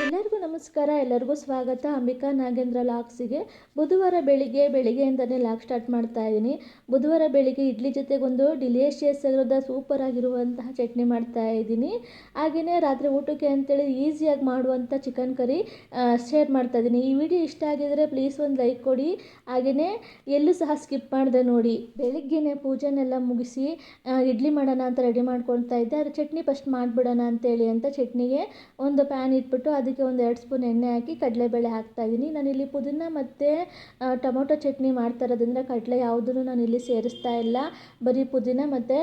ನಮಸ್ಕಾರ, ಎಲ್ಲರಿಗೂ ಸ್ವಾಗತ. ಅಂಬಿಕಾ ನಾಗೇಂದ್ರ ಲಾಕ್ಸಿಗೆ ಬುಧವಾರ ಬೆಳಿಗ್ಗೆ ಬೆಳಿಗ್ಗೆಯಿಂದನೇ ಲಾಕ್ ಸ್ಟಾರ್ಟ್ ಮಾಡ್ತಾ ಇದ್ದೀನಿ ಬುಧವಾರ ಬೆಳಿಗ್ಗೆ ಇಡ್ಲಿ ಜೊತೆಗೊಂದು ಡಿಲಿಷಿಯಸ್ ಆಗಿರೋದ ಸೂಪರ್ ಆಗಿರುವಂತಹ ಚಟ್ನಿ ಮಾಡ್ತಾ ಇದ್ದೀನಿ ಹಾಗೆಯೇ ರಾತ್ರಿ ಊಟಕ್ಕೆ ಅಂತೇಳಿ ಈಸಿಯಾಗಿ ಮಾಡುವಂಥ ಚಿಕನ್ ಕರಿ ಶೇರ್ ಮಾಡ್ತಾ ಇದ್ದೀನಿ ಈ ವಿಡಿಯೋ ಇಷ್ಟ ಆಗಿದರೆ ಪ್ಲೀಸ್ ಒಂದು ಲೈಕ್ ಕೊಡಿ. ಹಾಗೆಯೇ ಎಲ್ಲೂ ಸಹ ಸ್ಕಿಪ್ ಮಾಡಿದೆ ನೋಡಿ. ಬೆಳಿಗ್ಗೆನೇ ಪೂಜೆನೆಲ್ಲ ಮುಗಿಸಿ ಇಡ್ಲಿ ಮಾಡೋಣ ಅಂತ ರೆಡಿ ಮಾಡ್ಕೊಳ್ತಾ ಇದ್ದೆ. ಅದ್ರ ಚಟ್ನಿ ಫಸ್ಟ್ ಮಾಡಿಬಿಡೋಣ ಅಂತೇಳಿ ಅಂತ ಚಟ್ನಿಗೆ ಒಂದು ಪ್ಯಾನ್ ಇಟ್ಬಿಟ್ಟು ಅದಕ್ಕೆ ಒಂದು ಎರಡು ಸ್ಪೂನ್ ಎಣ್ಣೆ ಹಾಕಿ ಕಡಲೆಬೇಳೆ ಹಾಕ್ತಾ ಇದ್ದೀನಿ ನಾನಿಲ್ಲಿ ಪುದೀನ ಮತ್ತು ಟೊಮೊಟೊ ಚಟ್ನಿ ಮಾಡ್ತಾ ಇರೋದ್ರಿಂದ ಕಡಲೆ ಯಾವುದನ್ನು ನಾನು ಇಲ್ಲಿ ಸೇರಿಸ್ತಾ ಇಲ್ಲ. ಬರೀ ಪುದೀನ ಮತ್ತು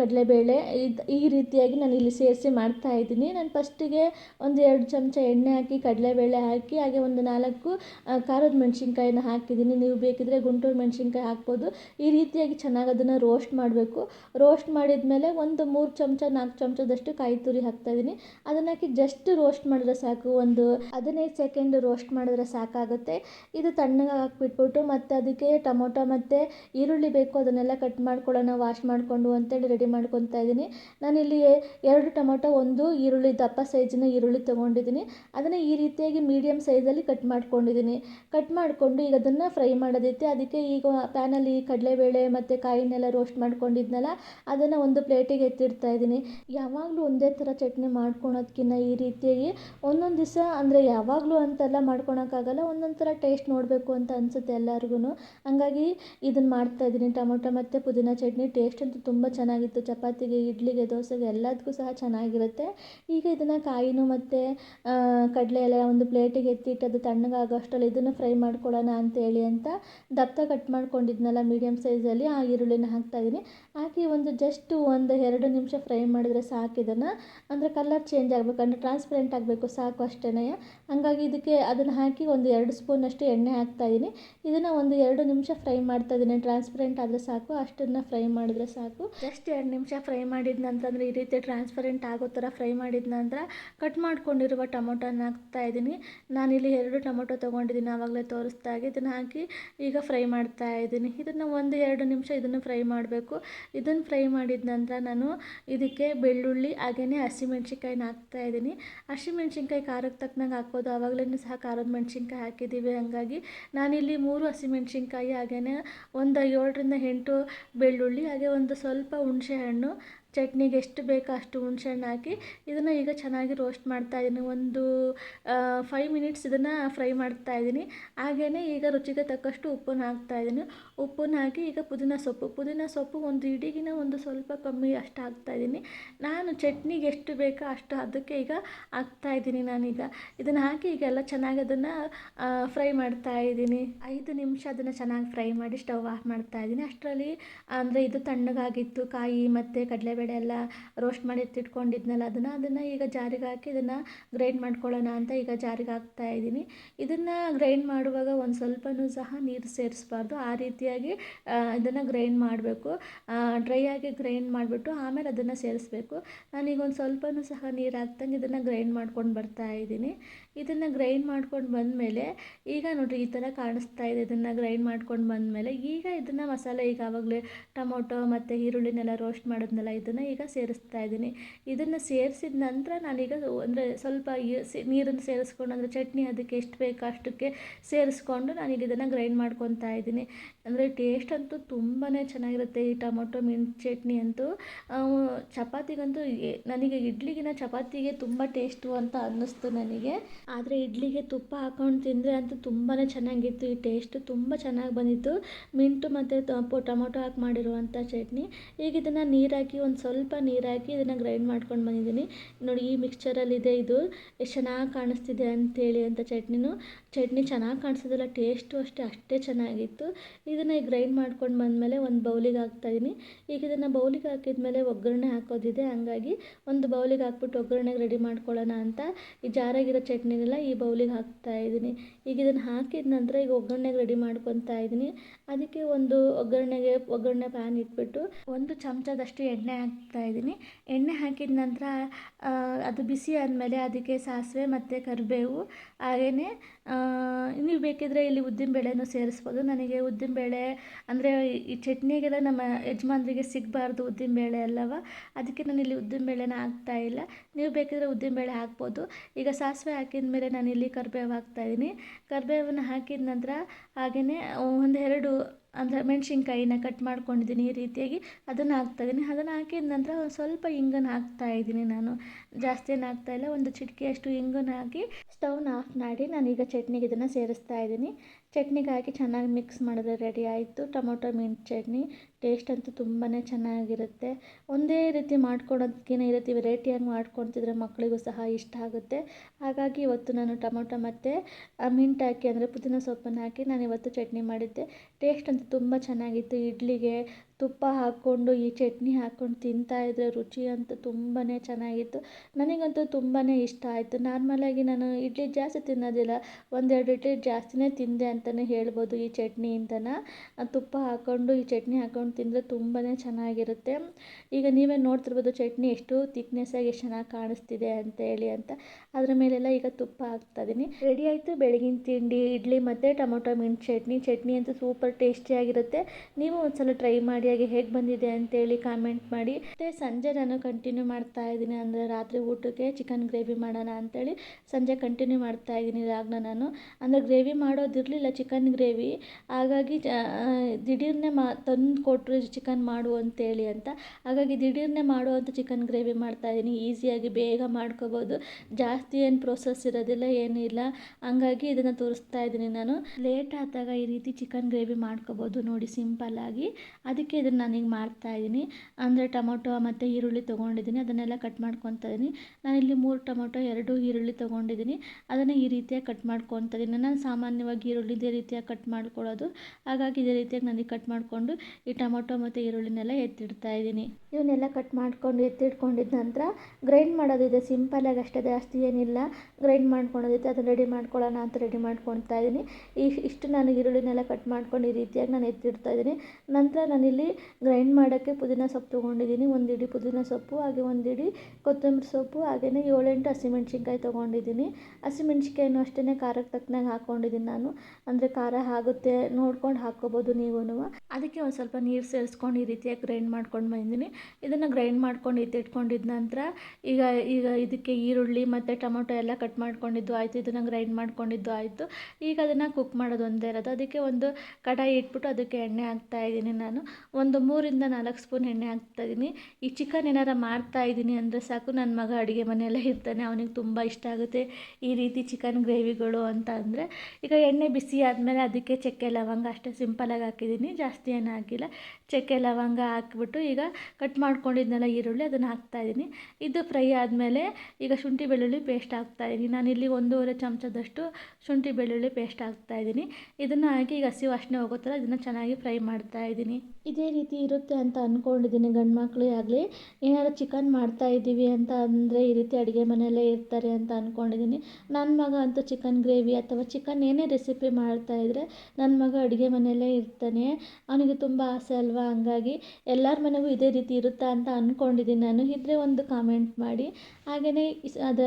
ಕಡಲೆಬೇಳೆ ಇದು, ಈ ರೀತಿಯಾಗಿ ನಾನು ಇಲ್ಲಿ ಸೇರಿಸಿ ಮಾಡ್ತಾ ಇದ್ದೀನಿ ನಾನು ಫಸ್ಟಿಗೆ ಒಂದು ಎರಡು ಚಮಚ ಎಣ್ಣೆ ಹಾಕಿ, ಕಡಲೆಬೇಳೆ ಹಾಕಿ, ಹಾಗೆ ಒಂದು ನಾಲ್ಕು ಖಾರದ ಮೆಣಸಿನ್ಕಾಯಿನ ಹಾಕಿದ್ದೀನಿ ನೀವು ಬೇಕಿದ್ರೆ ಗುಂಟೂರು ಮೆಣಸಿನ್ಕಾಯಿ ಹಾಕ್ಬೋದು. ಈ ರೀತಿಯಾಗಿ ಚೆನ್ನಾಗಿ ಅದನ್ನು ರೋಸ್ಟ್ ಮಾಡಬೇಕು. ರೋಸ್ಟ್ ಮಾಡಿದ ಮೇಲೆ ಒಂದು ಮೂರು ಚಮಚ, ನಾಲ್ಕು ಚಮಚದಷ್ಟು ಕಾಯಿ ತುರಿ ಹಾಕ್ತಾ ಇದ್ದೀನಿ ಅದನ್ನು ಹಾಕಿ ಜಸ್ಟ್ ರೋಸ್ಟ್ ಮಾಡಿದ್ರೆ ಸಾಕು. ಒಂದು ಹದಿನೈದು ಸೆಕೆಂಡ್ ರೋಸ್ಟ್ ಮಾಡಿದ್ರೆ ಸಾಕಾಗುತ್ತೆ. ಇದು ತಣ್ಣಗೆ ಹಾಕ್ಬಿಟ್ಬಿಟ್ಟು ಮತ್ತು ಅದಕ್ಕೆ ಟೊಮೊಟೊ ಮತ್ತು ಈರುಳ್ಳಿ ಬೇಕು, ಅದನ್ನೆಲ್ಲ ಕಟ್ ಮಾಡ್ಕೊಳ್ಳೋಣ ವಾಶ್ ಮಾಡಿಕೊಂಡು ಅಂತೇಳಿ ರೆಡಿ ಮಾಡ್ಕೊತಾ ಇದ್ದೀನಿ. ನಾನಿಲ್ಲಿ ಎರಡು ಟೊಮೊಟೊ, ಒಂದು ಈರುಳ್ಳಿ ದಪ್ಪ ಸೈಜಿನ ಈರುಳ್ಳಿ ತೊಗೊಂಡಿದ್ದೀನಿ. ಅದನ್ನು ಈ ರೀತಿಯಾಗಿ ಮೀಡಿಯಮ್ ಸೈಜಲ್ಲಿ ಕಟ್ ಮಾಡ್ಕೊಂಡಿದ್ದೀನಿ. ಕಟ್ ಮಾಡಿಕೊಂಡು ಈಗ ಅದನ್ನು ಫ್ರೈ ಮಾಡೋದೈತೆ. ಅದಕ್ಕೆ ಈಗ ಪ್ಯಾನಲ್ಲಿ ಕಡಲೆಬೇಳೆ ಮತ್ತು ಕಾಯಿನೆಲ್ಲ ರೋಸ್ಟ್ ಮಾಡ್ಕೊಂಡಿದ್ನಲ್ಲ, ಅದನ್ನು ಒಂದು ಪ್ಲೇಟಿಗೆ ಎತ್ತಿಡ್ತಾ ಇದ್ದೀನಿ. ಯಾವಾಗಲೂ ಒಂದೇ ಥರ ಚಟ್ನಿ ಮಾಡ್ಕೊಳೋದ್ಕಿಂತ ಈ ರೀತಿಯಾಗಿ ಒಂದೊಂದು ದಿವಸ ಅಂದರೆ ಯಾವಾಗಲೂ ಅಂತೆಲ್ಲ ಮಾಡ್ಕೊಳಕ್ಕಾಗಲ್ಲ ಒಂದೊಂದು ಥರ ಟೇಸ್ಟ್ ನೋಡಬೇಕು ಅಂತ ಅನಿಸುತ್ತೆ ಎಲ್ಲರಿಗೂ ಹಾಗಾಗಿ ಇದನ್ನು ಮಾಡ್ತಾ ಇದ್ದೀನಿ ಟೊಮೊಟೊ ಮತ್ತು ಪುದೀನ ಚಟ್ನಿ ಟೇಸ್ಟ್ ಅಂತೂ ತುಂಬ ಚೆನ್ನಾಗಿತ್ತು. ಚಪಾತಿಗೆ, ಇಡ್ಲಿಗೆ, ದೋಸೆಗೆ ಎಲ್ಲದಕ್ಕೂ ಸಹ ಚೆನ್ನಾಗಿರುತ್ತೆ. ಈಗ ಇದನ್ನು ಕಾಯಿನೂ ಮತ್ತು ಕಡಲೆ ಎಲ್ಲ ಒಂದು ಪ್ಲೇಟಿಗೆ ಎತ್ತಿಟ್ಟು ಅದು ತಣ್ಣಗಾಗೋ ಅಷ್ಟರಲ್ಲಿ ಇದನ್ನು ಫ್ರೈ ಮಾಡ್ಕೊಳ್ಳೋಣ ಅಂತೇಳಿ ಅಂತ ದಪ್ಪ ಕಟ್ ಮಾಡ್ಕೊಂಡಿದ್ನಲ್ಲ ಮೀಡಿಯಮ್ ಸೈಜಲ್ಲಿ ಆ ಈರುಳ್ಳಿನ ಹಾಕ್ತಾ ಇದ್ದೀನಿ ಹಾಕಿ ಒಂದು ಜಸ್ಟ್ ಒಂದು ಎರಡು ನಿಮಿಷ ಫ್ರೈ ಮಾಡಿದ್ರೆ ಸಾಕು ಇದನ್ನು. ಅಂದರೆ ಕಲರ್ ಚೇಂಜ್ ಆಗಬೇಕು, ಅಂದರೆ ಟ್ರಾನ್ಸ್ಪರೆಂಟ್ ಆಗಬೇಕು, ಸಾಕು. ಅಷ್ಟೇ ಹಂಗಾಗಿ ಇದಕ್ಕೆ ಅದನ್ನು ಹಾಕಿ ಒಂದು ಎರಡು ಸ್ಪೂನಷ್ಟು ಎಣ್ಣೆ ಹಾಕ್ತಾ ಇದ್ದೀನಿ ಇದನ್ನು ಒಂದು ಎರಡು ನಿಮಿಷ ಫ್ರೈ ಮಾಡ್ತಾ ಇದ್ದೀನಿ ಟ್ರಾನ್ಸ್ಪರೆಂಟ್ ಆದರೆ ಸಾಕು. ಅಷ್ಟನ್ನು ಫ್ರೈ ಮಾಡಿದ್ರೆ ಸಾಕು. ಜಸ್ಟ್ ಎರಡು ನಿಮಿಷ ಫ್ರೈ ಮಾಡಿದ ನಂತರ ಈ ರೀತಿ ಟ್ರಾನ್ಸ್ಪರೆಂಟ್ ಆಗೋ ಥರ ಫ್ರೈ ಮಾಡಿದ ನಂತರ ಕಟ್ ಮಾಡ್ಕೊಂಡಿರುವ ಟೊಮೊಟೊನ ಹಾಕ್ತಾ ಇದ್ದೀನಿ ನಾನಿಲ್ಲಿ ಎರಡು ಟೊಮೊಟೊ ತೊಗೊಂಡಿದ್ದೀನಿ ಆವಾಗಲೇ ತೋರಿಸ್ತಾ ಹಾಗೆ. ಇದನ್ನು ಹಾಕಿ ಈಗ ಫ್ರೈ ಮಾಡ್ತಾ ಇದ್ದೀನಿ ಇದನ್ನು ಒಂದು ಎರಡು ನಿಮಿಷ ಇದನ್ನು ಫ್ರೈ ಮಾಡಬೇಕು. ಇದನ್ನು ಫ್ರೈ ಮಾಡಿದ ನಂತರ ನಾನು ಇದಕ್ಕೆ ಬೆಳ್ಳುಳ್ಳಿ, ಹಾಗೆಯೇ ಹಸಿಮೆಣ್ಸಿನ್ಕಾಯಿನ ಹಾಕ್ತಾ ಇದ್ದೀನಿ ಹಸಿಮೆಣ್ಸಿನ್ಕಾಯಿ ಖಾರಕ್ಕೆ ತಕ್ಕನಾಗ ಹಾಕ್ಬೋದು ಆವಾಗಲೇ ಸಹ ಖಾರದ ಮೆಣಸಿನ್ಕಾಯಿ ಹಾಕಿದ್ದೀವಿ. ಹಾಗಾಗಿ ನಾನಿಲ್ಲಿ ಮೂರು ಹಸಿಮೆಣ್ಸಿನ್ಕಾಯಿ ಹಾಗೆಯೇ ಒಂದು ಏಳರಿಂದ ಎಂಟು ಬೆಳ್ಳುಳ್ಳಿ, ಹಾಗೆ ಒಂದು ಸ್ವಲ್ಪ ಹುಣಸೆ ಹಣ್ಣು ಚಟ್ನಿಗೆ ಎಷ್ಟು ಬೇಕೋ ಅಷ್ಟು ಹುಣ್ಸೆಹಣ್ಣು ಹಾಕಿ ಇದನ್ನು ಈಗ ಚೆನ್ನಾಗಿ ರೋಸ್ಟ್ ಮಾಡ್ತಾ ಇದ್ದೀನಿ ಒಂದು ಫೈವ್ ಮಿನಿಟ್ಸ್ ಇದನ್ನು ಫ್ರೈ ಮಾಡ್ತಾ ಇದ್ದೀನಿ ಹಾಗೆಯೇ ಈಗ ರುಚಿಗೆ ತಕ್ಕಷ್ಟು ಉಪ್ಪನ್ನು ಹಾಕ್ತಾ ಇದ್ದೀನಿ ಉಪ್ಪನ್ನು ಹಾಕಿ ಈಗ ಪುದೀನ ಸೊಪ್ಪು. ಪುದೀನ ಸೊಪ್ಪು ಒಂದು ಇಡಿಗಿನ ಒಂದು ಸ್ವಲ್ಪ ಕಮ್ಮಿ ಅಷ್ಟು ಹಾಕ್ತಾ ಇದ್ದೀನಿ ನಾನು ಚಟ್ನಿಗೆ ಎಷ್ಟು ಬೇಕೋ ಅಷ್ಟು ಅದಕ್ಕೆ ಈಗ ಹಾಕ್ತಾ ಇದ್ದೀನಿ ನಾನೀಗ. ಇದನ್ನು ಹಾಕಿ ಈಗ ಎಲ್ಲ ಚೆನ್ನಾಗಿ ಅದನ್ನು ಫ್ರೈ ಮಾಡ್ತಾ ಇದ್ದೀನಿ ಐದು ನಿಮಿಷ ಅದನ್ನು ಚೆನ್ನಾಗಿ ಫ್ರೈ ಮಾಡಿ ಸ್ಟವ್ ಆಫ್ ಮಾಡ್ತಾ ಇದ್ದೀನಿ ಅಷ್ಟರಲ್ಲಿ, ಅಂದರೆ ಇದು ತಣ್ಣಗಾಗಿತ್ತು, ಕಾಯಿ ಮತ್ತು ಕಡಲೆಬೇಳೆ ಎಲ್ಲ ರೋಸ್ಟ್ ಮಾಡಿ ಎತ್ತಿಟ್ಕೊಂಡಿದ್ನಲ್ಲ ಅದನ್ನು ಅದನ್ನು ಈಗ ಜಾರಿಗೆ ಹಾಕಿ ಇದನ್ನು ಗ್ರೈಂಡ್ ಮಾಡ್ಕೊಳ್ಳೋಣ ಅಂತ ಈಗ ಜಾರಿಗೆ ಹಾಕ್ತಾ ಇದ್ದೀನಿ. ಇದನ್ನು ಗ್ರೈಂಡ್ ಮಾಡುವಾಗ ಒಂದು ಸ್ವಲ್ಪನೂ ಸಹ ನೀರು ಸೇರಿಸ್ಬಾರ್ದು. ಆ ರೀತಿಯಾಗಿ ಇದನ್ನು ಗ್ರೈಂಡ್ ಮಾಡಬೇಕು. ಡ್ರೈ ಆಗಿ ಗ್ರೈಂಡ್ ಮಾಡಿಬಿಟ್ಟು ಆಮೇಲೆ ಅದನ್ನು ಸೇರಿಸ್ಬೇಕು. ನಾನೀಗ ಒಂದು ಸ್ವಲ್ಪನೂ ಸಹ ನೀರು ಹಾಕ್ದಂಗೆ ಇದನ್ನು ಗ್ರೈಂಡ್ ಮಾಡ್ಕೊಂಡು ಬರ್ತಾ ಇದ್ದೀನಿ. ಇದನ್ನು ಗ್ರೈಂಡ್ ಮಾಡ್ಕೊಂಡು ಬಂದಮೇಲೆ, ಈಗ ನೋಡಿರಿ ಈ ಥರ ಕಾಣಿಸ್ತಾ ಇದೆ ಇದನ್ನು ಗ್ರೈಂಡ್ ಮಾಡ್ಕೊಂಡು ಬಂದಮೇಲೆ, ಈಗ ಇದನ್ನು ಮಸಾಲೆ ಈಗ ಆವಾಗಲೇ ಟೊಮೊಟೊ ಮತ್ತು ಈರುಳ್ಳಿನೆಲ್ಲ ರೋಸ್ಟ್ ಮಾಡಿದ್ನೆಲ್ಲ ಇದನ್ನು ಈಗ ಸೇರಿಸ್ತಾ ಇದ್ದೀನಿ ಇದನ್ನು ಸೇರಿಸಿದ ನಂತರ ನಾನೀಗ ಅಂದರೆ ಸ್ವಲ್ಪ ನೀರನ್ನು ಸೇರಿಸ್ಕೊಂಡು, ಅಂದರೆ ಚಟ್ನಿ ಅದಕ್ಕೆ ಎಷ್ಟು ಬೇಕೋ ಅಷ್ಟಕ್ಕೆ ಸೇರಿಸ್ಕೊಂಡು ನಾನೀಗ ಇದನ್ನು ಗ್ರೈಂಡ್ ಮಾಡ್ಕೊತಾ ಇದ್ದೀನಿ ಅಂದರೆ ಟೇಸ್ಟ್ ಅಂತೂ ತುಂಬಾ ಚೆನ್ನಾಗಿರುತ್ತೆ ಈ ಟೊಮೊಟೊ ಮಿಂಟ್ ಚಟ್ನಿ ಅಂತೂ. ಚಪಾತಿಗಂತೂ ನನಗೆ ಇಡ್ಲಿಗಿನ ಚಪಾತಿಗೆ ತುಂಬ ಟೇಸ್ಟು ಅಂತ ಅನ್ನಿಸ್ತು ನನಗೆ. ಆದರೆ ಇಡ್ಲಿಗೆ ತುಪ್ಪ ಹಾಕೊಂಡು ತಿಂದರೆ ಅಂತೂ ತುಂಬಾ ಚೆನ್ನಾಗಿತ್ತು, ಈ ಟೇಸ್ಟು ತುಂಬ ಚೆನ್ನಾಗಿ ಬಂದಿತ್ತು. ಮಿಂಟು ಮತ್ತು ಟೊಮೊಟೊ ಹಾಕಿ ಮಾಡಿರುವಂಥ ಚಟ್ನಿ. ಈಗ ಇದನ್ನು ನೀರಾಕಿ ಒಂದು ಸ್ವಲ್ಪ ನೀರಾಕಿ ಇದನ್ನು ಗ್ರೈಂಡ್ ಮಾಡ್ಕೊಂಡು ಬಂದಿದ್ದೀನಿ. ನೋಡಿ ಈ ಮಿಕ್ಸ್ಚರಲ್ಲಿದೆ ಇದು ಎಷ್ಟು ಚೆನ್ನಾಗಿ ಕಾಣಿಸ್ತಿದೆ ಅಂತೇಳಿ ಅಂತ ಚಟ್ನಿನೂ. ಚಟ್ನಿ ಚೆನ್ನಾಗಿ ಕಾಣಿಸೋದಿಲ್ಲ ಟೇಸ್ಟು ಅಷ್ಟೇ ಅಷ್ಟೇ ಚೆನ್ನಾಗಿತ್ತು. ಇದನ್ನು ಗ್ರೈಂಡ್ ಮಾಡ್ಕೊಂಡು ಬಂದಮೇಲೆ ಒಂದು ಬೌಲಿಗೆ ಹಾಕ್ತಾಯಿದ್ದೀನಿ ಈಗ ಇದನ್ನು ಬೌಲಿಗೆ ಹಾಕಿದ್ಮೇಲೆ ಒಗ್ಗರಣೆ ಹಾಕೋದಿದೆ. ಹಾಗಾಗಿ ಒಂದು ಬೌಲಿಗೆ ಹಾಕ್ಬಿಟ್ಟು ಒಗ್ಗರಣೆಗೆ ರೆಡಿ ಮಾಡ್ಕೊಳ್ಳೋಣ ಅಂತ ಈ ಜಾರಾಗಿರೋ ಚಟ್ನಿನೆಲ್ಲ ಈ ಬೌಲಿಗೆ ಹಾಕ್ತಾ ಇದ್ದೀನಿ ಈಗ ಇದನ್ನು ಹಾಕಿದ ನಂತರ ಈಗ ಒಗ್ಗರಣೆಗೆ ರೆಡಿ ಮಾಡ್ಕೊತಾ ಇದ್ದೀನಿ ಅದಕ್ಕೆ ಒಂದು ಒಗ್ಗರಣೆಗೆ, ಒಗ್ಗರಣೆ ಪ್ಯಾನ್ ಇಟ್ಬಿಟ್ಟು ಒಂದು ಚಮಚದಷ್ಟು ಎಣ್ಣೆ ಹಾಕ್ತಾ ಇದ್ದೀನಿ ಎಣ್ಣೆ ಹಾಕಿದ ನಂತರ ಅದು ಬಿಸಿ ಆದಮೇಲೆ ಅದಕ್ಕೆ ಸಾಸಿವೆ ಮತ್ತು ಕರಿಬೇವು ಹಾಗೆಯೇ ನೀವು ಬೇಕಿದ್ರೆ ಇಲ್ಲಿ ಉದ್ದಿನ ಬೇಳೆನೂ ಸೇರಿಸ್ಬೋದು. ನನಗೆ ಉದ್ದಿನಬೇಳೆ, ಅಂದರೆ ಈ ಚಟ್ನಿಗೆಲ್ಲ ನಮ್ಮ ಯಜಮಾನ್ರಿಗೆ ಸಿಗಬಾರ್ದು ಉದ್ದಿನಬೇಳೆ ಅಲ್ಲವ? ಅದಕ್ಕೆ ನಾನು ಇಲ್ಲಿ ಉದ್ದಿನಬೇಳೆನ ಹಾಕ್ತಾ ಇಲ್ಲ. ನೀವು ಬೇಕಿದ್ರೆ ಉದ್ದಿನಬೇಳೆ ಹಾಕ್ಬೋದು. ಈಗ ಸಾಸಿವೆ ಹಾಕಿದ ಮೇಲೆ ನಾನಿಲ್ಲಿ ಕರಿಬೇವು ಹಾಕ್ತಾಯಿದ್ದೀನಿ ಕರಿಬೇವನ್ನ ಹಾಕಿದ ನಂತರ ಹಾಗೆಯೇ ಒಂದೆರಡು ಅಂದರೆ ಮೆಣಸಿನ್ಕಾಯಿನ ಕಟ್ ಮಾಡ್ಕೊಂಡಿದ್ದೀನಿ ಈ ರೀತಿಯಾಗಿ ಅದನ್ನು ಹಾಕ್ತಾಯಿದ್ದೀನಿ ಅದನ್ನು ಹಾಕಿದ ನಂತರ ಒಂದು ಸ್ವಲ್ಪ ಇಂಗನ್ನು ಹಾಕ್ತಾಯಿದ್ದೀನಿ ನಾನು. ಜಾಸ್ತಿ ಏನು ಹಾಕ್ತಾಯಿಲ್ಲ ಒಂದು ಚಿಟಿಕೆಯಷ್ಟು ಇಂಗನ್ನು ಹಾಕಿ ಸ್ಟವ್ನ ಆಫ್ ಮಾಡಿ ನಾನೀಗ ಚಟ್ನಿಗೆ ಇದನ್ನು ಸೇರಿಸ್ತಾ ಇದ್ದೀನಿ ಚಟ್ನಿಗೆ ಹಾಕಿ ಚೆನ್ನಾಗಿ ಮಿಕ್ಸ್ ಮಾಡಿದ್ರೆ ರೆಡಿ ಆಯಿತು. ಟೊಮೊಟೊ ಮಿಂಟ್ ಚಟ್ನಿ ಟೇಸ್ಟ್ ಅಂತೂ ತುಂಬಾ ಚೆನ್ನಾಗಿರುತ್ತೆ. ಒಂದೇ ರೀತಿ ಮಾಡ್ಕೊಡೋದಕ್ಕಿಂತ ಈ ರೀತಿ ವೆರೈಟಿಯಾಗಿ ಮಾಡ್ಕೊತಿದ್ರೆ ಮಕ್ಕಳಿಗೂ ಸಹ ಇಷ್ಟ ಆಗುತ್ತೆ. ಹಾಗಾಗಿ ಇವತ್ತು ನಾನು ಟೊಮೊಟೊ ಮತ್ತು ಮಿಂಟ್ ಹಾಕಿ ಅಂದರೆ ಪುದೀನ ಸೊಪ್ಪನ್ನು ಹಾಕಿ ನಾನು ಇವತ್ತು ಚಟ್ನಿ ಮಾಡಿದ್ದೆ. ಟೇಸ್ಟ್ ಅಂತೂ ತುಂಬ ಚೆನ್ನಾಗಿತ್ತು. ಇಡ್ಲಿಗೆ ತುಪ್ಪ ಹಾಕ್ಕೊಂಡು, ಈ ಚಟ್ನಿ ಹಾಕ್ಕೊಂಡು ತಿಂತಾಯಿದ್ರೆ ರುಚಿ ಅಂತೂ ತುಂಬಾ ಚೆನ್ನಾಗಿತ್ತು. ನನಗಂತೂ ತುಂಬಾ ಇಷ್ಟ ಆಯಿತು. ನಾರ್ಮಲಾಗಿ ನಾನು ಇಡ್ಲಿ ಜಾಸ್ತಿ ತಿನ್ನೋದಿಲ್ಲ. ಒಂದೆರಡು ಇಡ್ಲಿ ಜಾಸ್ತಿನೇ ತಿಂದೆ ಅಂತಲೇ ಹೇಳ್ಬೋದು ಈ ಚಟ್ನಿಯಿಂದನ ತುಪ್ಪ ಹಾಕ್ಕೊಂಡು, ಈ ಚಟ್ನಿ ಹಾಕ್ಕೊಂಡು ತಿಂದರೆ ತುಂಬಾ ಚೆನ್ನಾಗಿರುತ್ತೆ. ಈಗ ನೀವೇ ನೋಡ್ತಿರ್ಬೋದು ಚಟ್ನಿ ಎಷ್ಟು ತಿಕ್ನೆಸ್ಸಾಗಿ ಎಷ್ಟು ಚೆನ್ನಾಗಿ ಕಾಣಿಸ್ತಿದೆ ಅಂತ ಹೇಳಿ ಅಂತ. ಅದ್ರ ಮೇಲೆಲ್ಲ ಈಗ ತುಪ್ಪ ಹಾಕ್ತಾಯಿದ್ದೀನಿ ರೆಡಿ ಆಯಿತು? ಬೆಳಗಿನ ತಿಂಡಿ, ಇಡ್ಲಿ ಮತ್ತು ಟೊಮೊಟೊ, ಮಿಂಟ್ ಚಟ್ನಿ. ಚಟ್ನಿ ಅಂತೂ ಸೂಪರ್ ಟೇಸ್ಟಿಯಾಗಿರುತ್ತೆ ನೀವು ಒಂದ್ಸಲ ಟ್ರೈ ಮಾಡಿ ಹಾಗೆ ಹೇಗೆ ಬಂದಿದೆ ಅಂತೇಳಿ ಕಾಮೆಂಟ್ ಮಾಡಿ. ಮತ್ತು ಸಂಜೆ ನಾನು ಕಂಟಿನ್ಯೂ ಮಾಡ್ತಾ ಇದ್ದೀನಿ. ಅಂದರೆ ರಾತ್ರಿ ಊಟಕ್ಕೆ ಚಿಕನ್ ಗ್ರೇವಿ ಮಾಡೋಣ ಅಂತೇಳಿ ಸಂಜೆ ಕಂಟಿನ್ಯೂ ಮಾಡ್ತಾ ಇದ್ದೀನಿ ಇವಾಗಲೂ ನಾನು. ಅಂದರೆ ಗ್ರೇವಿ ಮಾಡೋದಿರಲಿಲ್ಲ ಚಿಕನ್ ಗ್ರೇವಿ ಹಾಗಾಗಿ ದಿಢೀರ್ನೆ ಮಾ, ತಂದು ಕೊಟ್ಟರು ಚಿಕನ್ ಮಾಡು ಅಂತೇಳಿ ಅಂತ. ಹಾಗಾಗಿ ದಿಢೀರ್ನೆ ಮಾಡುವಂಥ ಚಿಕನ್ ಗ್ರೇವಿ ಮಾಡ್ತಾ ಇದ್ದೀನಿ. ಈಸಿಯಾಗಿ ಬೇಗ ಮಾಡ್ಕೋಬೋದು. ಜಾಸ್ತಿ ಏನು ಪ್ರೋಸೆಸ್ ಇರೋದಿಲ್ಲ ಏನಿಲ್ಲ ಇಲ್ಲ. ಹಂಗಾಗಿ ಇದನ್ನು ತೋರಿಸ್ತಾ ಇದ್ದೀನಿ ನಾನು. ಲೇಟ್ ಆದಾಗ ಈ ರೀತಿ ಚಿಕನ್ ಗ್ರೇವಿ ಮಾಡ್ಕೋಬೋದು ನೋಡಿ ಸಿಂಪಲ್ಲಾಗಿ ಅದಕ್ಕೆ ಇದನ್ನು ಮಾಡ್ತಾ ಇದ್ದೀನಿ ಅಂದರೆ ಟೊಮೊಟೊ ಮತ್ತು ಈರುಳ್ಳಿ ತೊಗೊಂಡಿದ್ದೀನಿ ಅದನ್ನೆಲ್ಲ ಕಟ್ ಮಾಡ್ಕೊತಾ ಇದ್ದೀನಿ ನಾನಿಲ್ಲಿ ಮೂರು ಟೊಮೊಟೊ, ಎರಡು ಈರುಳ್ಳಿ ತೊಗೊಂಡಿದ್ದೀನಿ ಅದನ್ನು ಈ ರೀತಿಯಾಗಿ ಕಟ್ ಮಾಡ್ಕೊತಾ ಇದ್ದೀನಿ ನಾನು ಸಾಮಾನ್ಯವಾಗಿ ಈರುಳ್ಳಿ ಇದೇ ರೀತಿಯಾಗಿ ಕಟ್ ಮಾಡ್ಕೊಳ್ಳೋದು ಹಾಗಾಗಿ ಇದೇ ರೀತಿಯಾಗಿ ನನಗೆ ಕಟ್ ಮಾಡಿಕೊಂಡು ಈ ಟೊಮೊಟೊ ಮತ್ತು ಈರುಳ್ಳಿನೆಲ್ಲ ಎತ್ತಿಡ್ತಾ ಇದ್ದೀನಿ ಇವನ್ನೆಲ್ಲ ಕಟ್ ಮಾಡ್ಕೊಂಡು ಎತ್ತಿಟ್ಕೊಂಡಿದ್ದ ನಂತರ ಗ್ರೈಂಡ್ ಮಾಡೋದಿದೆ. ಸಿಂಪಲಾಗಿ ಅಷ್ಟೇ, ಜಾಸ್ತಿ ಏನಿಲ್ಲ. ಗ್ರೈಂಡ್ ಮಾಡ್ಕೊಳೋದಿದೆ. ಅದನ್ನು ರೆಡಿ ಮಾಡ್ಕೊಳ್ಳೋಣ ಅಂತ ರೆಡಿ ಮಾಡ್ಕೊತಾ ಇದ್ದೀನಿ ಈ ಇಷ್ಟು ನಾನು ಈರುಳ್ಳಿನೆಲ್ಲ ಕಟ್ ಮಾಡ್ಕೊಂಡು ಈ ರೀತಿಯಾಗಿ ನಾನು ಎತ್ತಿಡ್ತಾ ಇದ್ದೀನಿ ನಂತರ ನಾನಿಲ್ಲಿ ಗ್ರೈಂಡ್ ಮಾಡೋಕ್ಕೆ ಪುದೀನ ಸೊಪ್ಪು ತೊಗೊಂಡಿದ್ದೀನಿ. ಒಂದು ಇಡೀ ಪುದೀನ ಸೊಪ್ಪು, ಹಾಗೆ ಒಂದು ಇಡೀ ಕೊತ್ತಂಬರಿ ಸೊಪ್ಪು ಹಾಗೆಯೇ ಏಳೆಂಟು ಹಸಿಮೆಣ್ಸಿನ್ಕಾಯಿ ತೊಗೊಂಡಿದ್ದೀನಿ. ಹಸಿಮೆಣ್ಸಿನ್ಕಾಯಿನೂ ಅಷ್ಟೇ ಖಾರಕ್ಕೆ ತಕ್ಕನಾಗಿ ಹಾಕ್ಕೊಂಡಿದ್ದೀನಿ ನಾನು. ಅಂದರೆ ಖಾರ ಆಗುತ್ತೆ, ನೋಡ್ಕೊಂಡು ಹಾಕ್ಕೋಬೋದು ನೀವೂ ಅದಕ್ಕೆ ಒಂದು ಸ್ವಲ್ಪ ನೀರು ಸೇರಿಸ್ಕೊಂಡು ಈ ರೀತಿಯಾಗಿ ಗ್ರೈಂಡ್ ಮಾಡ್ಕೊಂಡು ಬಂದಿದ್ದೀನಿ. ಇದನ್ನು ಗ್ರೈಂಡ್ ಮಾಡ್ಕೊಂಡು ಎತ್ತಿಟ್ಕೊಂಡಿದ್ದ ನಂತರ ಈಗ ಈಗ ಇದಕ್ಕೆ ಈರುಳ್ಳಿ ಮತ್ತು ಟೊಮೊಟೊ ಎಲ್ಲ ಕಟ್ ಮಾಡ್ಕೊಂಡಿದ್ದು ಆಯಿತು. ಇದನ್ನು ಗ್ರೈಂಡ್ ಮಾಡ್ಕೊಂಡಿದ್ದು ಆಯಿತು. ಈಗ ಅದನ್ನು ಕುಕ್ ಮಾಡೋದು ಒಂದೇ ಇರೋದು. ಅದಕ್ಕೆ ಒಂದು ಕಡಾಯಿ ಇಟ್ಬಿಟ್ಟು ಅದಕ್ಕೆ ಎಣ್ಣೆ ಹಾಕ್ತಾ ಇದ್ದೀನಿ ನಾನು. ಒಂದು ಮೂರಿಂದ ನಾಲ್ಕು ಸ್ಪೂನ್ ಎಣ್ಣೆ ಹಾಕ್ತಾಯಿದ್ದೀನಿ ಈ ಚಿಕನ್ ಏನಾರ ಮಾಡ್ತಾ ಇದ್ದೀನಿ ಅಂದರೆ ಸಾಕು ನನ್ನ ಮಗ ಅಡುಗೆ ಮನೆಯಲ್ಲೇ ಇರ್ತಾನೆ, ಅವನಿಗೆ ತುಂಬ ಇಷ್ಟ ಆಗುತ್ತೆ ಈ ರೀತಿ ಚಿಕನ್ ಗ್ರೇವಿಗಳು ಅಂತ ಅಂದರೆ. ಈಗ ಎಣ್ಣೆ ಬಿಸಿ ಆದಮೇಲೆ ಅದಕ್ಕೆ ಚಕ್ಕೆ ಲವಂಗ, ಅಷ್ಟೇ ಸಿಂಪಲಾಗಿ ಹಾಕಿದ್ದೀನಿ ಜಾಸ್ತಿ ಏನೂ ಹಾಕಿಲ್ಲ. ಚಕ್ಕೆ ಲವಂಗ ಹಾಕ್ಬಿಟ್ಟು ಈಗ ಕಟ್ ಮಾಡ್ಕೊಂಡಿದ್ನಲ್ಲ ಈರುಳ್ಳಿ, ಅದನ್ನು ಹಾಕ್ತಾಯಿದ್ದೀನಿ ಇದು ಫ್ರೈ ಆದಮೇಲೆ ಈಗ ಶುಂಠಿ ಬೆಳ್ಳುಳ್ಳಿ ಪೇಸ್ಟ್ ಹಾಕ್ತಾಯಿದ್ದೀನಿ ನಾನಿಲ್ಲಿ ಒಂದೂವರೆ ಚಮಚದಷ್ಟು ಶುಂಠಿ ಬೆಳ್ಳುಳ್ಳಿ ಪೇಸ್ಟ್ ಹಾಕ್ತಾಯಿದ್ದೀನಿ ಇದನ್ನು ಹಾಕಿ ಈಗ ಹಸಿ ವಾಸನೆ ಹೋಗೋ ಥರ ಇದನ್ನು ಚೆನ್ನಾಗಿ ಫ್ರೈ ಮಾಡ್ತಾಯಿದ್ದೀನಿ ಇದೇ ರೀತಿ ಇರುತ್ತೆ ಅಂತ ಅಂದ್ಕೊಂಡಿದ್ದೀನಿ ಗಂಡು ಮಕ್ಕಳೇ ಆಗಲಿ, ಏನಾದ್ರು ಚಿಕನ್ ಮಾಡ್ತಾ ಇದ್ದೀವಿ ಅಂತ ಅಂದರೆ ಈ ರೀತಿ ಅಡುಗೆ ಮನೆಯಲ್ಲೇ ಇರ್ತಾರೆ ಅಂತ ಅಂದ್ಕೊಂಡಿದ್ದೀನಿ ನನ್ನ ಮಗ ಅಂತೂ ಚಿಕನ್ ಗ್ರೇವಿ ಅಥವಾ ಚಿಕನ್ ಏನೇ ರೆಸಿಪಿ ಮಾಡ್ತಾ ಇದ್ದರೆ ನನ್ನ ಮಗ ಅಡುಗೆ ಮನೆಯಲ್ಲೇ ಇರ್ತಾನೆ. ಅವನಿಗೆ ತುಂಬ ಆಸೆ ಅಲ್ವಾ? ಹಂಗಾಗಿ ಎಲ್ಲರ ಮನೆಗೂ ಇದೇ ರೀತಿ ಇರುತ್ತಾ ಅಂತ ಅಂದ್ಕೊಂಡಿದ್ದೀನಿ ನಾನು. ಇದ್ದರೆ ಒಂದು ಕಾಮೆಂಟ್ ಮಾಡಿ. ಹಾಗೆಯೇ ಅದು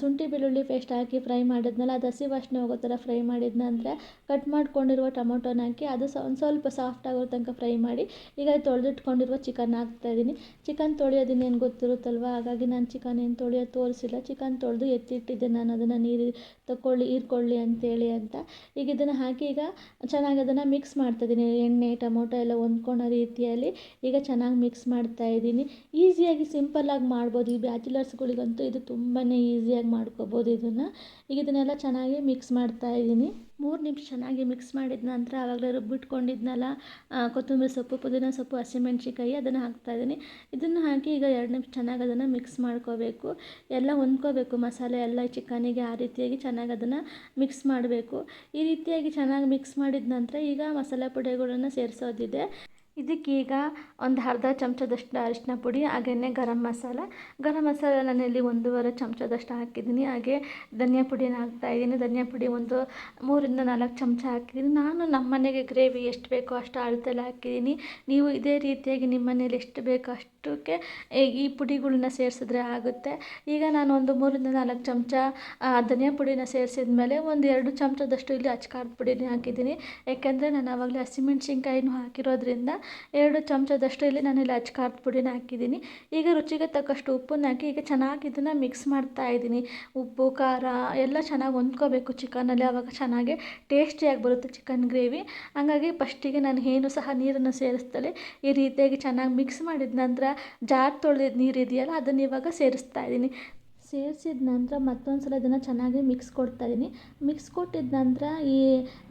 ಶುಂಠಿ ಬೆಳ್ಳುಳ್ಳಿ ಪೇಸ್ಟ್ ಹಾಕಿ ಫ್ರೈ ಮಾಡಿದ್ನಲ್ಲ, ಅದು ಹಸಿ ವಾಸನೆ ಹೋಗೋ ಥರ ಫ್ರೈ ಮಾಡಿದ ನಂತರ ಕಟ್ ಮಾಡ್ಕೊಂಡಿರುವ ಟೊಮೊಟೊನ ಹಾಕಿ ಅದು ಸ್ವಲ್ಪ ಸಾಫ್ಟ್ ಆಗೋ ತನಕ ಫ್ರೈ ಮಾಡಿ ಈಗ ತೊಳೆದಿಟ್ಕೊಂಡಿರುವ ಚಿಕನ್ ಹಾಕ್ತಾಯಿದ್ದೀನಿ ಚಿಕನ್ ತೊಳೆಯೋದಿನ್ನೇನು ಗೊತ್ತಿರುತ್ತಲ್ವ? ಹಾಗಾಗಿ ನಾನು ಚಿಕನ್ ಏನು ತೊಳೆಯೋದು ತೋರಿಸಿಲ್ಲ. ಚಿಕನ್ ತೊಳೆದು ಎತ್ತಿಟ್ಟಿದ್ದೆ ನಾನು. ಅದನ್ನು ನೀರು ತಗೊಳ್ಳಿ ಹೀರ್ಕೊಳ್ಳಿ ಅಂತೇಳಿ ಅಂತ. ಈಗ ಇದನ್ನು ಹಾಕಿ ಈಗ ಚೆನ್ನಾಗಿ ಅದನ್ನು ಮಿಕ್ಸ್ ಮಾಡ್ತಾಯಿದ್ದೀನಿ ಎಣ್ಣೆ, ಟೊಮೊಟೊ ಎಲ್ಲ ಹೊಂದ್ಕೊಳ್ಳೋ ರೀತಿಯಲ್ಲಿ ಈಗ ಚೆನ್ನಾಗಿ ಮಿಕ್ಸ್ ಮಾಡ್ತಾ ಇದ್ದೀನಿ. ಈಸಿಯಾಗಿ ಸಿಂಪಲ್ಲಾಗಿ ಮಾಡ್ಬೋದು. ಈ ಬ್ಯಾಚುಲರ್ಸ್ಗಳಿಗಂತೂ ಇದು ತುಂಬಾ ಈಸಿಯಾಗಿ ಮಾಡ್ಕೊಬೋದು ಇದನ್ನು. ಈಗ ಇದನ್ನೆಲ್ಲ ಚೆನ್ನಾಗಿ ಮಿಕ್ಸ್ ಮಾಡ್ತಾಯಿದ್ದೀನಿ ಮೂರು ನಿಮಿಷ ಚೆನ್ನಾಗಿ ಮಿಕ್ಸ್ ಮಾಡಿದ ನಂತರ ಆವಾಗಲೇ ರುಬ್ಬಿಟ್ಕೊಂಡಿದ್ನಲ್ಲ ಕೊತ್ತಂಬರಿ ಸೊಪ್ಪು, ಪುದೀನ ಸೊಪ್ಪು ಹಸಿಮೆಣ್ಸಿನ್ಕಾಯಿ ಅದನ್ನು ಹಾಕ್ತಾಯಿದ್ದೀನಿ ಇದನ್ನು ಹಾಕಿ ಈಗ ಎರಡು ನಿಮಿಷ ಚೆನ್ನಾಗಿ ಅದನ್ನು ಮಿಕ್ಸ್ ಮಾಡ್ಕೋಬೇಕು. ಎಲ್ಲ ಹೊಂದ್ಕೋಬೇಕು, ಮಸಾಲೆ ಎಲ್ಲ ಚಿಕನಿಗೆ ಆ ರೀತಿಯಾಗಿ ಚೆನ್ನಾಗಿ ಅದನ್ನು ಮಿಕ್ಸ್ ಮಾಡಬೇಕು. ಈ ರೀತಿಯಾಗಿ ಚೆನ್ನಾಗಿ ಮಿಕ್ಸ್ ಮಾಡಿದ ನಂತರ ಈಗ ಮಸಾಲೆ ಪುಡಿಗಳನ್ನು ಸೇರಿಸೋದಿದೆ. ಇದಕ್ಕೀಗ ಒಂದು ಅರ್ಧ ಚಮಚದಷ್ಟು ಅರಿಶಿನ ಪುಡಿ ಹಾಗೆಯೇ ಗರಂ ಮಸಾಲ. ಗರಂ ಮಸಾಲ ನಾನಿಲ್ಲಿ ಒಂದೂವರೆ ಚಮಚದಷ್ಟು ಹಾಕಿದ್ದೀನಿ. ಹಾಗೆ ಧನಿಯಾ ಪುಡಿನ ಹಾಕ್ತಾಯಿದ್ದೀನಿ ಧನಿಯಾ ಪುಡಿ ಒಂದು ಮೂರಿಂದ ನಾಲ್ಕು ಚಮಚ ಹಾಕಿದ್ದೀನಿ. ನಾನು ನಮ್ಮ ಮನೆಗೆ ಗ್ರೇವಿ ಎಷ್ಟು ಬೇಕೋ ಅಷ್ಟು ಅಳತೆಲ್ಲ ಹಾಕಿದ್ದೀನಿ. ನೀವು ಇದೇ ರೀತಿಯಾಗಿ ನಿಮ್ಮ ಮನೇಲಿ ಎಷ್ಟು ಬೇಕೋ ಅಷ್ಟಕ್ಕೆ ಈ ಪುಡಿಗಳನ್ನ ಸೇರಿಸಿದ್ರೆ ಆಗುತ್ತೆ. ಈಗ ನಾನು ಒಂದು ಮೂರಿಂದ ನಾಲ್ಕು ಚಮಚ ಧನಿಯಾ ಪುಡಿನ ಸೇರಿಸಿದ ಮೇಲೆ ಒಂದು ಎರಡು ಚಮಚದಷ್ಟು ಇಲ್ಲಿ ಅಚ್ಕಾರದ ಪುಡಿನೇ ಹಾಕಿದ್ದೀನಿ. ಯಾಕೆಂದರೆ ನಾನು ಆವಾಗಲೇ ಹಸಿಮೆಣ್ಸಿನ್ಕಾಯಿನೂ ಹಾಕಿರೋದ್ರಿಂದ ಎರಡು ಚಮಚದಷ್ಟು ಇಲ್ಲಿ ನಾನು ಇಲ್ಲಿ ಖಾರದ ಪುಡಿನ ಹಾಕಿದ್ದೀನಿ. ಈಗ ರುಚಿಗೆ ತಕ್ಕಷ್ಟು ಉಪ್ಪನ್ನು ಹಾಕಿ, ಈಗ ಚೆನ್ನಾಗಿ ಇದನ್ನು ಮಿಕ್ಸ್ ಮಾಡ್ತಾ ಇದ್ದೀನಿ. ಉಪ್ಪು, ಖಾರ ಎಲ್ಲ ಚೆನ್ನಾಗಿ ಹೊಂದ್ಕೋಬೇಕು ಚಿಕನಲ್ಲಿ ಆವಾಗ ಚೆನ್ನಾಗಿ ಟೇಸ್ಟಿಯಾಗಿ ಬರುತ್ತೆ ಚಿಕನ್ ಗ್ರೇವಿ. ಹಾಗಾಗಿ ಫಸ್ಟಿಗೆ ನಾನು ಏನು ಸಹ ನೀರನ್ನು ಸೇರಿಸ್ತಲೇ ಈ ರೀತಿಯಾಗಿ ಚೆನ್ನಾಗಿ ಮಿಕ್ಸ್ ಮಾಡಿದ ನಂತರ ಜಾರ್ ತೊಳೆದಿದ್ದ ನೀರು ಇದೆಯಲ್ಲ ಅದನ್ನು ಇವಾಗ ಸೇರಿಸ್ತಾ ಇದ್ದೀನಿ. ಸೇರಿಸಿದ ನಂತರ ಮತ್ತೊಂದು ಸಲ ಇದನ್ನು ಚೆನ್ನಾಗಿ ಮಿಕ್ಸ್ ಕೊಡ್ತಾಯಿದ್ದೀನಿ ಮಿಕ್ಸ್ ಕೊಟ್ಟಿದ ನಂತರ ಈ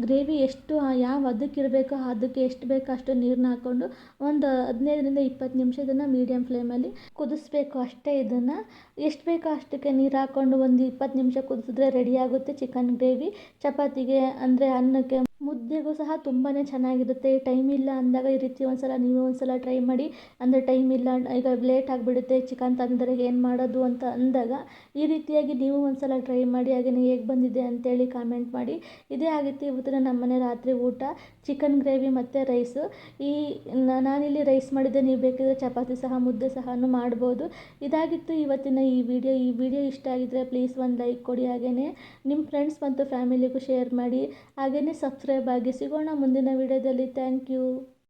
ಗ್ರೇವಿ ಎಷ್ಟು, ಯಾವ ಅದಕ್ಕೆ ಇರಬೇಕೋ ಅದಕ್ಕೆ ಎಷ್ಟು ಬೇಕೋ ಅಷ್ಟು ನೀರನ್ನ ಹಾಕ್ಕೊಂಡು ಒಂದು ಹದಿನೈದರಿಂದ ಇಪ್ಪತ್ತು ನಿಮಿಷ ಇದನ್ನು ಮೀಡಿಯಮ್ ಫ್ಲೇಮಲ್ಲಿ ಕುದಿಸ್ಬೇಕು ಅಷ್ಟೇ ಇದನ್ನು. ಎಷ್ಟು ಬೇಕೋ ಅಷ್ಟಕ್ಕೆ ನೀರು ಹಾಕ್ಕೊಂಡು ಒಂದು ಇಪ್ಪತ್ತು ನಿಮಿಷ ಕುದಿಸಿದ್ರೆ ರೆಡಿ ಆಗುತ್ತೆ ಚಿಕನ್ ಗ್ರೇವಿ ಚಪಾತಿಗೆ ಅಂದರೆ ಅನ್ನಕ್ಕೆ ಮುದ್ದೆಗೂ ಸಹ ತುಂಬಾ ಚೆನ್ನಾಗಿರುತ್ತೆ. ಟೈಮ್ ಇಲ್ಲ ಅಂದಾಗ ಈ ರೀತಿ ಒಂದು ಸಲ ನೀವು ಒಂದು ಸಲ ಟ್ರೈ ಮಾಡಿ, ಅಂದರೆ ಟೈಮ್ ಇಲ್ಲ ಈಗ ಲೇಟ್ ಆಗಿಬಿಡುತ್ತೆ, ಚಿಕನ್ ತಂದರೆ ಏನು ಮಾಡೋದು ಅಂತ ಅಂದಾಗ ಈ ರೀತಿಯಾಗಿ ನೀವು ಒಂದು ಸಲ ಟ್ರೈ ಮಾಡಿ ಹಾಗೆಯೇ ಹೇಗೆ ಬಂದಿದೆ ಅಂತೇಳಿ ಕಾಮೆಂಟ್ ಮಾಡಿ. ಇದೇ ಆಗಿತ್ತು ಇವತ್ತಿನ ನಮ್ಮನೆ ರಾತ್ರಿ ಊಟ. ಚಿಕನ್ ಗ್ರೇವಿ ಮತ್ತು ರೈಸು ಈ ನಾನಿಲ್ಲಿ ರೈಸ್ ಮಾಡಿದ್ದೆ, ನೀವು ಬೇಕಿದ್ರೆ ಚಪಾತಿ ಸಹ, ಮುದ್ದೆ ಸಹ ಮಾಡ್ಬೋದು. ಇದಾಗಿತ್ತು ಇವತ್ತಿನ ಈ ವಿಡಿಯೋ ಈ ವಿಡಿಯೋ ಇಷ್ಟ ಆಗಿದ್ದರೆ ಪ್ಲೀಸ್ ಒಂದು ಲೈಕ್ ಕೊಡಿ ಹಾಗೆಯೇ ನಿಮ್ಮ ಫ್ರೆಂಡ್ಸ್ ಮತ್ತು ಫ್ಯಾಮಿಲಿಗೂ ಶೇರ್ ಮಾಡಿ ಹಾಗೆಯೇ ಸಬ್ಸ್ಕ್ರೈಬ್ ಆಗಿ ಸಿಗೋಣ ಮುಂದಿನ ವಿಡಿಯೋದಲ್ಲಿ. Thank you.